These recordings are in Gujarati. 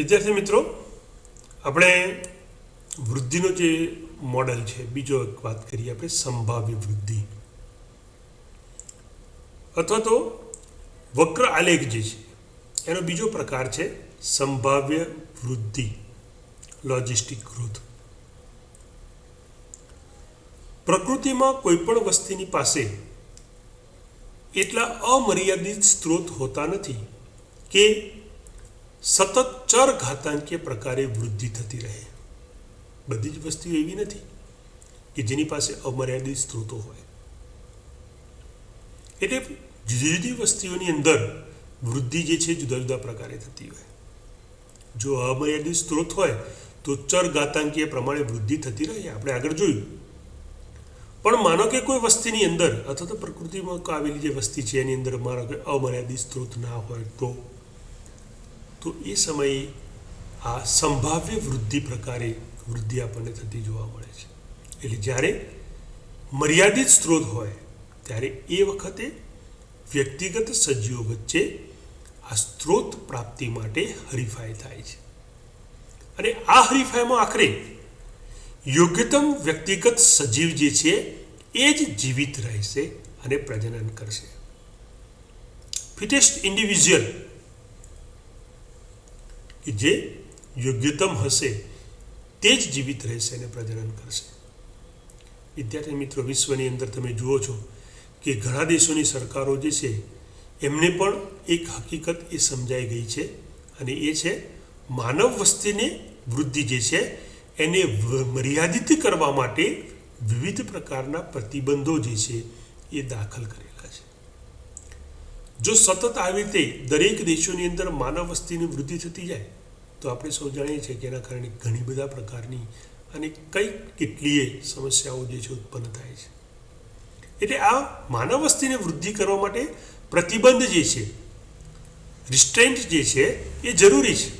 વિદ્યાર્થી મિત્રો, આપણે વૃદ્ધિનો જે મોડલ છે, બીજો એક વાત કરીએ આપણે, સંભાવ્ય વૃદ્ધિ. અથવા તો વક્ર આલેખ જે છે, એનો બીજો પ્રકાર છે, સંભાવ્ય વૃદ્ધિ, લોજિસ્ટિક ગ્રોથ. પ્રકૃતિમાં કોઈપણ વસ્તીની પાસે એટલા અમર્યાદિત સ્ત્રોત હોતા નથી કે સતત ચર ઘાતાંકીય પ્રકારે વૃદ્ધિ થતી રહે. બધી જ વસ્તુઓ એવી નથી કે જેની પાસે અમર્યાદિત સ્ત્રોતો હોય. એટલે જુદી જુદી વસ્તુઓની અંદર વૃદ્ધિ જે છે જુદા જુદા પ્રકારે થતી હોય. જો અમર્યાદિત સ્ત્રોત હોય, તો ચર ઘાતાંકીય પ્રમાણે વૃદ્ધિ થતી રહે. આપણે આગળ જોયું. પણ માનો કે કોઈ વસ્તીની અંદર, અથવા તો પ્રકૃતિમાં આવેલી જે વસ્તી છે, એની અંદર માનો કે અમર્યાદિત સ્ત્રોત ના હોય તો તો એ સમયે આ સંભાવ્ય વૃદ્ધિ પ્રકારે વૃદ્ધિ આપણને થતી જોવા મળે છે. એટલે જ્યારે મર્યાદિત સ્ત્રોત હોય, ત્યારે એ વખતે વ્યક્તિગત સજીવો વચ્ચે આ સ્ત્રોત પ્રાપ્તિ માટે હરીફાઈ થાય છે. અને આ હરીફાઈમાં આખરે યોગ્યતમ વ્યક્તિગત સજીવ જે છે, એ જ જીવિત રહેશે અને પ્રજનન કરશે. ફિટેસ્ટ ઇન્ડિવિજ્યુઅલ કે જે યોગ્યતમ હશે, તે જ જીવિત રહેશે અને પ્રજનન કરશે. વિદ્યાર્થી મિત્રો, વિશ્વની અંદર તમે જુઓ છો કે ઘણા દેશોની સરકારો જે છે, એમને પણ એક હકીકત એ સમજાઈ ગઈ છે અને એ છે, માનવ વસ્તીને વૃદ્ધિ જે છે, એને મર્યાદિત કરવા માટે વિવિધ પ્રકારના પ્રતિબંધો જે છે, એ દાખલ કરે જો સતત આવી રીતે દરેક દેશોની અંદર માનવ વસ્તીની વૃદ્ધિ થતી જાય, તો આપણે સૌ જાણીએ છીએ કે એના કારણે ઘણી બધા પ્રકારની અને કઈ કેટલીય સમસ્યાઓ જે છે ઉત્પન્ન થાય છે. એટલે આ માનવ વસ્તીને વૃદ્ધિ કરવા માટે પ્રતિબંધ જે છે રિસ્ટ્રેન્ટ જે છે, એ જરૂરી છે.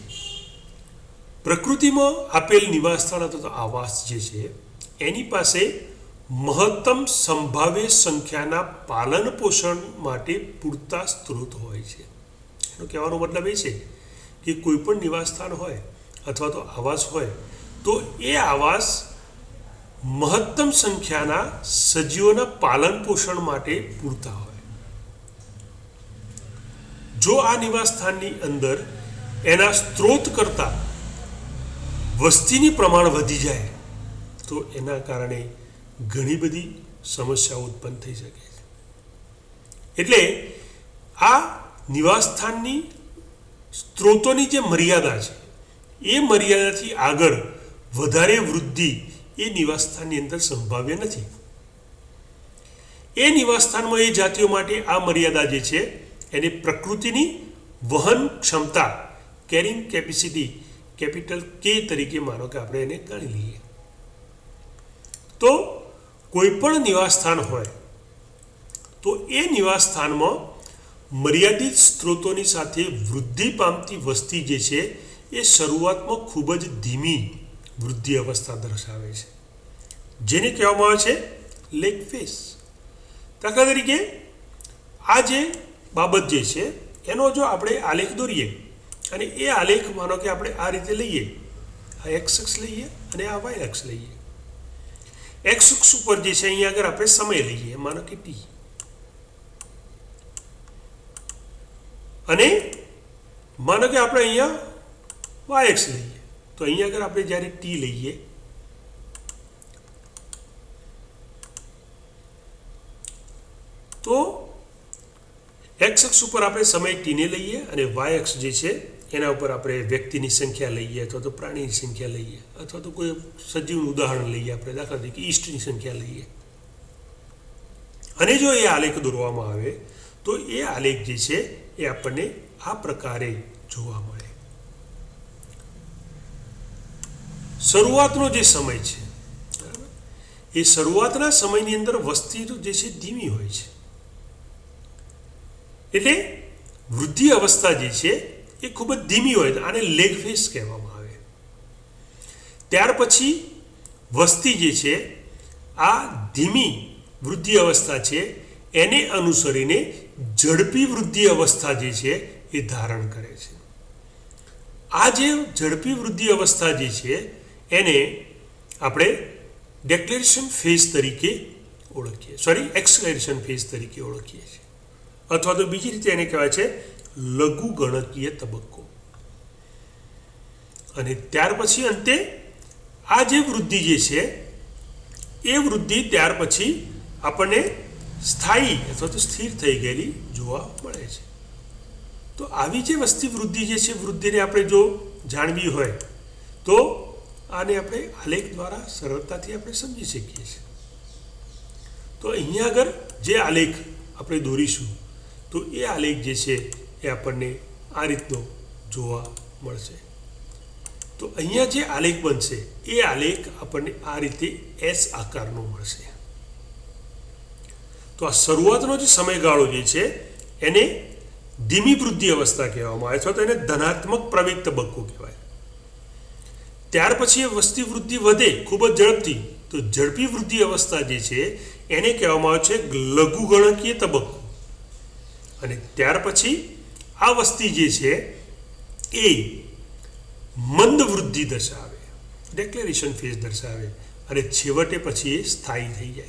પ્રકૃતિમાં આપેલ નિવાસસ્થાન અથવા તો આવાસ જે છે, એની પાસે મહત્તમ સંભાવ્ય સંખ્યાના પાલન પોષણ માટે પૂરતા સ્ત્રોત હોય છે. એનો કહેવાનો મતલબ એ છે કે કોઈ પણ નિવાસસ્થાન હોય અથવા તો આવાસ હોય, તો એ આવાસ મહત્તમ સંખ્યાના સજીવોના પાલન પોષણ માટે પૂરતા હોય. જો આ નિવાસસ્થાનની અંદર એના સ્ત્રોત કરતાં વસ્તીની પ્રમાણ વધી જાય, તો એના કારણે ઘણી બધી સમસ્યાઓ ઉત્પન્ન થઈ શકે છે. એટલે આ નિવાસસ્થાનની સ્ત્રોતોની જે મર્યાદા છે, એ મર્યાદાથી આગળ વધારે વૃદ્ધિ એ નિવાસસ્થાનની અંદર સંભાવ્ય નથી. એ નિવાસસ્થાનમાં એ જાતિઓ માટે આ મર્યાદા જે છે, એને પ્રકૃતિની વહન ક્ષમતા, કેરિંગ કેપેસિટી, કેપિટલ કે તરીકે માનો કે આપણે એને ગણી લઈએ. તો કોઈ પણ નિવાસસ્થાન હોય, તો એ નિવાસસ્થાનમાં મર્યાદિત સ્ત્રોતોની સાથે વૃદ્ધિ પામતી વસ્તી જે છે, એ શરૂઆતમાં ખૂબ જ ધીમી વૃદ્ધિ અવસ્થા દર્શાવે છે. જેને કહેવામાં આવે છે લેગ ફેસ. દાખલા તરીકે, આ જે બાબત જે છે, એનો જો આપણે આલેખ દોરીએ અને એ આલેખ માનો કે આપણે આ રીતે લઈએ, આ એક્સ અક્ષ લઈએ અને આ વાય એક્સ લઈએ એક્સ અક્ષ ઉપર જે છે, અહીંયા આગળ આપણે સમય લઈએ. માનો કે ટી અને માનો કે આપણે અહીંયા વાય એક્સ લઈએ. તો અહીંયા આગળ આપણે જ્યારે ટી લઈએ, તો એક્સ અક્ષ ઉપર આપણે સમય ટીને લઈએ અને વાય અક્ષ જે છે એના ઉપર આપણે વ્યક્તિની સંખ્યા લઈએ અથવા તો પ્રાણીની સંખ્યા લઈએ અથવા તો કોઈ સજીવનું ઉદાહરણ લઈએ આપણે. દાખલા તરીકે ઈસ્ટની સંખ્યા લઈએ. અને જો એ આલેખ દોરવામાં આવે, તો એ આલેખ જે છે એ આપણને આ પ્રકારે જોવા મળે. શરૂઆતનો જે સમય છે? એ શરૂઆતના સમયની અંદર વસ્તી જે છે ધીમી હોય છે. એટલે વૃદ્ધિ અવસ્થા જે છે એ ખૂબ જ ધીમી હોય છે આને લેગ ફેસ કહેવામાં આવે. ત્યાર પછી વસ્તી જે છે, આ ધીમી વૃદ્ધિ અવસ્થા છે, એને અનુસરીને ઝડપી વૃદ્ધિ અવસ્થા જે છે એ ધારણ કરે છે. આ જે ઝડપી વૃદ્ધિ અવસ્થા જે છે, એને આપણે ડેક્લેરેશન ફેઝ તરીકે ઓળખીએ. સોરી એક્સલેરેશન ફેઝ તરીકે ઓળખીએ છીએ. અથવા તો બીજી રીતે એને કહેવાય છે લઘુ ગણકીય તબક્કો. અને ત્યાર પછી અંતે આ જે વૃદ્ધિ જે છે, એ વૃદ્ધિ ત્યાર પછી આપણને સ્થાયી અથવા તો સ્થિર થઈ ગયેલી જોવા મળે છે. તો આવી જે વસ્તી વૃદ્ધિ જે છે, વૃદ્ધિને આપણે જો જાણવી હોય, તો આને આપણે આલેખ દ્વારા સરળતાથી આપણે સમજી શકીએ છીએ. તો અહીંયા આગળ જે આલેખ આપણે દોરીશું, તો એ આલેખ જે છે એ આપણને આ રીતનો જોવા મળશે. તો અહીંયા જે આલેખ બનશે, એ આલેખ આપણને આ રીતે એસ આકારનો મળશે. તો આ શરૂઆતનો જે સમયગાળો જે છે, એને ધીમી વૃદ્ધિ અવસ્થા કહેવામાં આવે છે તો એને ધનાત્મક પ્રવેગ તબક્કો કહેવાય. ત્યાર પછી એ વસ્તી વૃદ્ધિ વધે, ખૂબ જ ઝડપથી, તો ઝડપી વૃદ્ધિ અવસ્થા જે છે, એને કહેવામાં આવે છે લઘુ ગણકીય તબક્કો. અને ત્યાર પછી આ વસ્તી જે છે, એ મંદ વૃદ્ધિ દર્શાવે ડેક્લેરેશન ફેઝ દર્શાવે અને છેવટે પછી એ સ્થાયી થઈ જાય.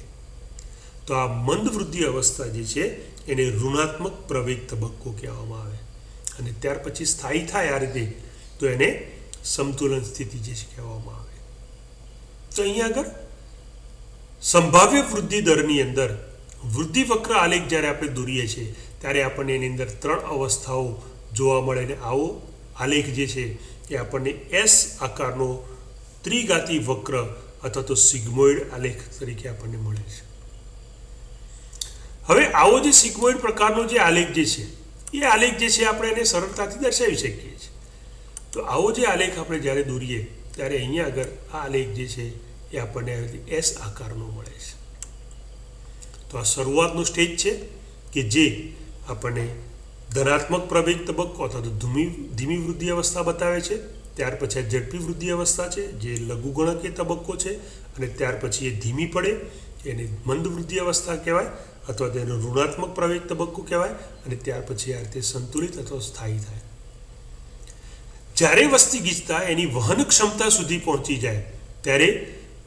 તો આ મંદ વૃદ્ધિ અવસ્થા જે છે, એને ઋણાત્મક પ્રવેગ તબક્કો કહેવામાં આવે. અને ત્યાર પછી સ્થાયી થાય આ રીતે, તો એને સંતુલન સ્થિતિ જે છે કહેવામાં આવે. તો અહીંયા આગળ, સંભાવ્ય વૃદ્ધિ દરની અંદર વૃદ્ધિ વક્ર આલેખ જ્યારે આપણે દોરીએ છીએ, ત્યારે આપણને એની અંદર ત્રણ અવસ્થાઓ જોવા મળે અને આવો આલેખ જે છે એ આપણને એસ આકારનો ત્રિગાતી વક્ર અથવા તો સિગ્મોઇડ આલેખ તરીકે આપણને મળે છે. હવે આવો જે સિગ્મોઇડ પ્રકારનો જે આલેખ જે છે, એ આલેખ જે છે આપણે એને સરળતાથી દર્શાવી શકીએ છીએ. તો આવો જે આલેખ આપણે જ્યારે દોરીએ, ત્યારે અહીંયા આગળ આ આલેખ જે છે એ આપણને એસ આકારનો મળે છે. તો આ શરૂઆતનું સ્ટેજ છે કે જે આપણને ધનાત્મક પ્રવેગ તબક્કો અથવા તો ધીમી ધીમી વૃદ્ધિ અવસ્થા બતાવે છે. ત્યાર પછી આ ઝડપી વૃદ્ધિ અવસ્થા છે, જે લઘુગણકીય તબક્કો છે અને ત્યાર પછી એ ધીમી પડે, એને મંદ વૃદ્ધિ અવસ્થા કહેવાય અથવા તેનો ઋણાત્મક પ્રવેગ તબક્કો કહેવાય અને ત્યાર પછી આ રીતે સંતુલિત અથવા સ્થાયી થાય. જ્યારે વસ્તી ગીચતા એની વહન ક્ષમતા સુધી પહોંચી જાય, ત્યારે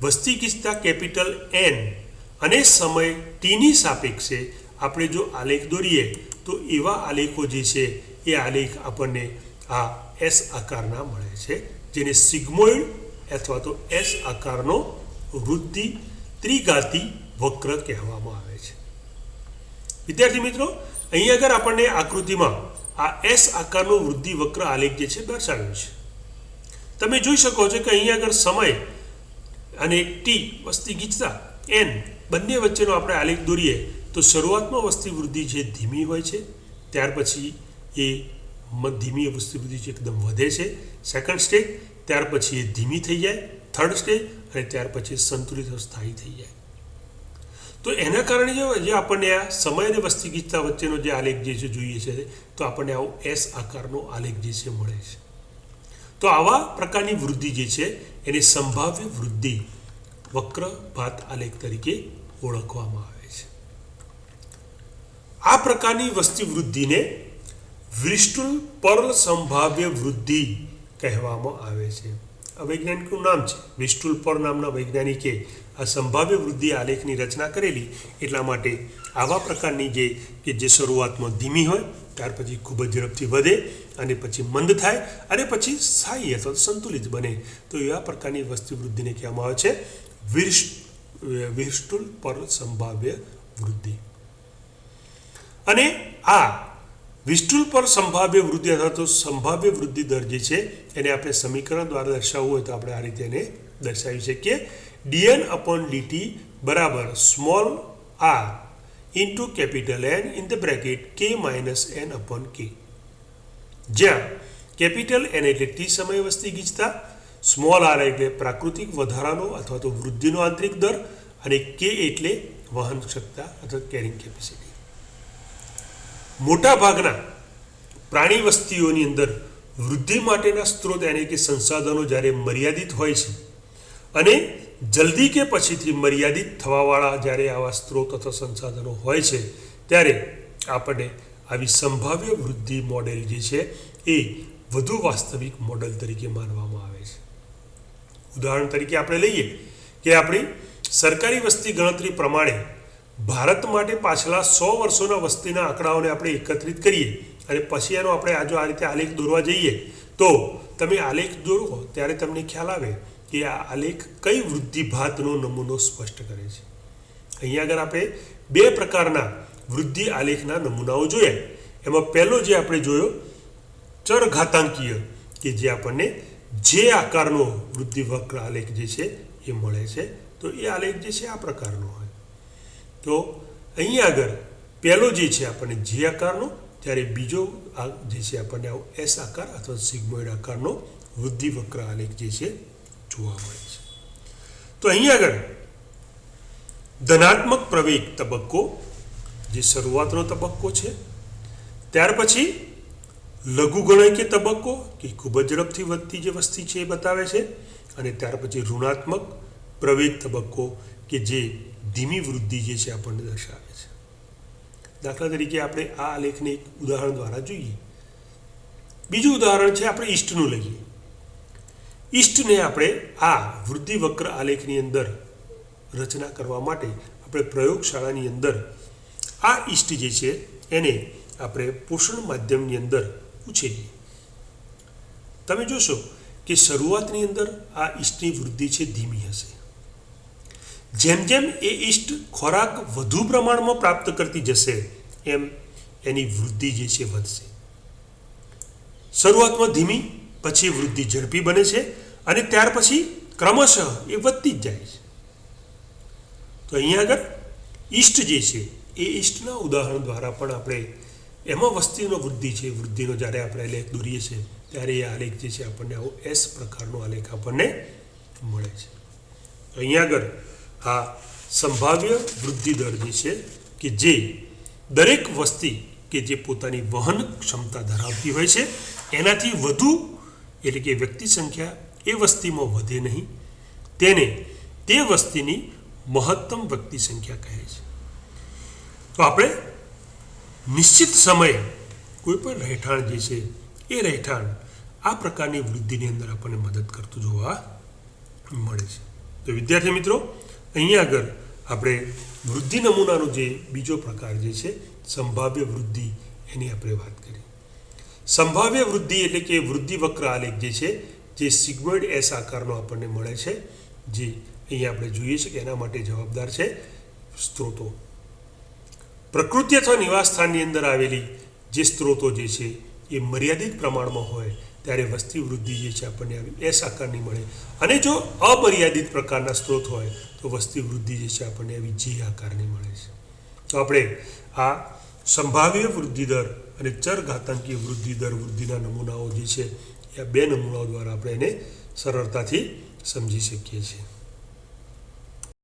વસ્તી ગીચતા કેપિટલ એન અને સમય ટીની સાપેક્ષે આપણે જો આલેખ દોરીએ, તો એવા આલેખો જે છે, એ આલેખ આપણને આ એસ આકારના મળે છે, જેને સિગ્મોઇડ અથવા તો એસ આકારનો વૃદ્ધિ ત્રિઘાતી વક્ર કહેવામાં આવે છે. વિદ્યાર્થી મિત્રો, અહીં આગળ આપણને આકૃતિમાં આ એસ આકારનો વૃદ્ધિ વક્ર આલેખ જે છે, દર્શાવ્યો છે. તમે જોઈ શકો છો કે અહીં આગળ સમય અને ટી વસ્તી ગીચતા, એન બંને વચ્ચેનો આપણે આલેખ દોરીએ તો શરૂઆતમાં વસ્તી વૃદ્ધિ જે ધીમી હોય છે, ત્યાર પછી એ ધીમી વસ્તી વૃદ્ધિ છે એકદમ વધે છે સેકન્ડ સ્ટેજ ત્યાર પછી એ ધીમી થઈ જાય થર્ડ સ્ટેજ અને ત્યાર પછી સંતુલિત સ્થાયી થઈ જાય. તો એના કારણે જે આપણને આ સમય અને વસ્તી ગીચતા વચ્ચેનો જે આલેખ જે છે જોઈએ છે, તો આપણને આવો એસ આકારનો આલેખ જે છે મળે છે. તો આવા પ્રકારની વૃદ્ધિ જે છે, એને સંભાવ્ય વૃદ્ધિ, વક્ર, ભાત આલેખ તરીકે ઓળખવામાં આવે છે. આ પ્રકારની વસ્તી વૃદ્ધિને વ્રિસ્ટુલ પર્લ સંભાવ્ય વૃદ્ધિ કહેવામાં આવે છે. આ વૈજ્ઞાનિકનું નામ છે. વિસ્ટુલ પર નામના વૈજ્ઞાનિકે આ સંભાવ્ય વૃદ્ધિ આલેખની રચના કરેલી. એટલા માટે આવા પ્રકારની જે, કે જે શરૂઆતમાં ધીમી હોય, ત્યાર પછી ખૂબ જ ઝડપથી વધે અને પછી મંદ થાય અને પછી સ્થાયી અથવા સંતુલિત બને. તો એવા પ્રકારની વસ્તી વૃદ્ધિને કહેવામાં આવે છે. વિર્સ વિર્સ્ટુલ પર સંભાવ્ય વૃદ્ધિ. અને આ વિસ્ટુલ પર સંભાવ્ય વૃદ્ધિ અથવા તો સંભાવ્ય વૃદ્ધિ દર જે છે એને આપણે સમીકરણ દ્વારા દર્શાવવું હોય તો આપણે આ રીતે એને દર્શાવી શકીએ. ડીએન અપોન ડીટી બરાબર small R into capital N in the bracket K minus N upon K જ્યાં કેપિટલ એન એટલે ટી સમય વસ્તી ગીચતા સ્મોલ આર એટલે પ્રાકૃતિક વધારાનો અથવા તો વૃદ્ધિનો આંતરિક દર અને કે એટલે વહન ક્ષમતા અથવા કેરિંગ કેપેસિટી મોટા પ્રાણી વસ્તીઓની અંદર વૃદ્ધિ માટેના સ્ત્રોત એને કે સંસાધનો જ્યારે મર્યાદિત હોય છે અને જલ્દી કે પછીથી મર્યાદિત થવાવાળા જ્યારે આવા સ્ત્રોત અથવા સંસાધનો હોય છે, ત્યારે આપણને આવી સંભાવ્ય વૃદ્ધિ મોડેલ જે છે એ વધુ વાસ્તવિક મોડલ તરીકે માનવામાં આવે છે. ઉદાહરણ તરીકે આપણે લઈએ કે આપણી સરકારી વસ્તી ગણતરી પ્રમાણે ભારત માટે પાછલા સો વર્ષોના વસ્તીના આંકડાઓને આપણે એકત્રિત કરીએ અને પછી એનો આપણે આ જો આ રીતે આલેખ દોરવા જઈએ, તો તમે આલેખ દોરો ત્યારે તમને ખ્યાલ આવે કે આ આલેખ કઈ વૃદ્ધિભાતનો નમૂનો સ્પષ્ટ કરે છે. અહીંયા આગળ આપણે બે પ્રકારના વૃદ્ધિ આલેખના નમૂનાઓ જોયા. એમાં પહેલો જે આપણે જોયો ચરઘાતાંકીય કે જે આપણને જે આકારનો વૃદ્ધિ વક્ર આલેખ જે છે એ મળે છે. તો એ આલેખ જે છે આ પ્રકારનો હોય. તો અહીંયા આગળ પહેલો જે છે આપણને જે આકારનો ત્યારે બીજો આ જે છે આપણને આવો એસ આકાર અથવા સિગ્મોઇડ આકારનો વૃદ્ધિવક્ર આલેખ જે છે જોવા મળે છે. તો અહીંયા આગળ ધનાત્મક પ્રવેગ તબક્કો જે શરૂઆતનો તબક્કો છે, ત્યાર પછી લઘુ કે તબક્કો, કે ખૂબ જ ઝડપથી વધતી જે વસ્તી છે એ બતાવે છે, અને ત્યાર પછી ઋણાત્મક પ્રવેગ તબક્કો કે જે ધીમી વૃદ્ધિ જે છે આપણને દર્શાવે છે. દાખલા તરીકે આપણે આ આલેખને એક ઉદાહરણ દ્વારા જોઈએ. બીજું ઉદાહરણ છે આપણે ઈષ્ટનું લઈએ. ઈષ્ટને આપણે આ વૃદ્ધિ વક્ર આલેખની અંદર રચના કરવા માટે આપણે પ્રયોગશાળાની અંદર આ ઈષ્ટ જે છે એને આપણે પોષણ માધ્યમની અંદર ઉછેરીએ. તમે જોશો કે શરૂઆતની અંદર આ ઈષ્ટની વૃદ્ધિ છે ધીમી હશે. જેમ જેમ એ ઈષ્ટ ખોરાક વધુ પ્રમાણમાં પ્રાપ્ત કરતી જશે, એમ એની વૃદ્ધિ જે છે વધશે. શરૂઆતમાં ધીમી, પછી વૃદ્ધિ ઝડપી બને છે અને ત્યાર પછી ક્રમશઃ એ વધતી જ જાય છે. તો અહીંયા આગળ ઈષ્ટ જે છે, એ ઈષ્ટના ઉદાહરણ દ્વારા પણ આપણે એમાં વસ્તીનો વૃદ્ધિ છે, વૃદ્ધિનો જ્યારે આપણે આલેખ દોરીએ છીએ, ત્યારે એ આલેખ જે છે આપણને આવો એસ પ્રકારનો આલેખ આપણને મળે છે. અહીંયા આગળ આ સંભાવ્ય વૃદ્ધિ દર જે છે કે જે દરેક વસ્તી કે જે પોતાની વહન ક્ષમતા ધરાવતી હોય છે, એનાથી વધુ એટલે કે વ્યક્તિ સંખ્યા એ વસ્તીમાં વધે નહીં. તેને તે વસ્તીની મહત્તમ વ્યક્તિ સંખ્યા કહે છે. તો આપણે નિશ્ચિત સમયે કોઈ પણ રહેઠાણ જે છે, એ રહેઠાણ આ પ્રકારની વૃદ્ધિની અંદર આપણને મદદ કરતું જોવા મળે છે. તો વિદ્યાર્થી મિત્રો અહીંયા આગળ આપણે વૃદ્ધિ નમૂનાનો જે બીજો પ્રકાર જે છે, સંભાવ્ય વૃદ્ધિ, એની આપણે વાત કરી. સંભાવ્ય વૃદ્ધિ એટલે કે વૃદ્ધિ વક્ર આલેખ જે છે, જે સિગ્મોઇડ એસ આકારનો આપણને મળે છે, જે અહીંયા આપણે જોઈએ છે કે એના માટે જવાબદાર છે સ્ત્રોતો. પ્રકૃતિ અથવા નિવાસ સ્થાનની અંદર આવેલી જે સ્ત્રોતો જે છે, એ મર્યાદિત પ્રમાણમાં હોય ત્યારે વસ્તી વૃદ્ધિ જે છે આપણને આવી એ આકારની મળે. અને જો અમર્યાદિત પ્રકારના સ્ત્રોત હોય, તો વસ્તી વૃદ્ધિ જે છે આપણને આવી જે આકારની મળે છે. તો આપણે આ સંભાવ્ય વૃદ્ધિ દર અને ચર ઘાતાંકીય વૃદ્ધિ દર વૃદ્ધિના નમૂનાઓ જે છે, એ બે નમૂનાઓ દ્વારા આપણે એને સરળતાથી સમજી શકીએ છીએ.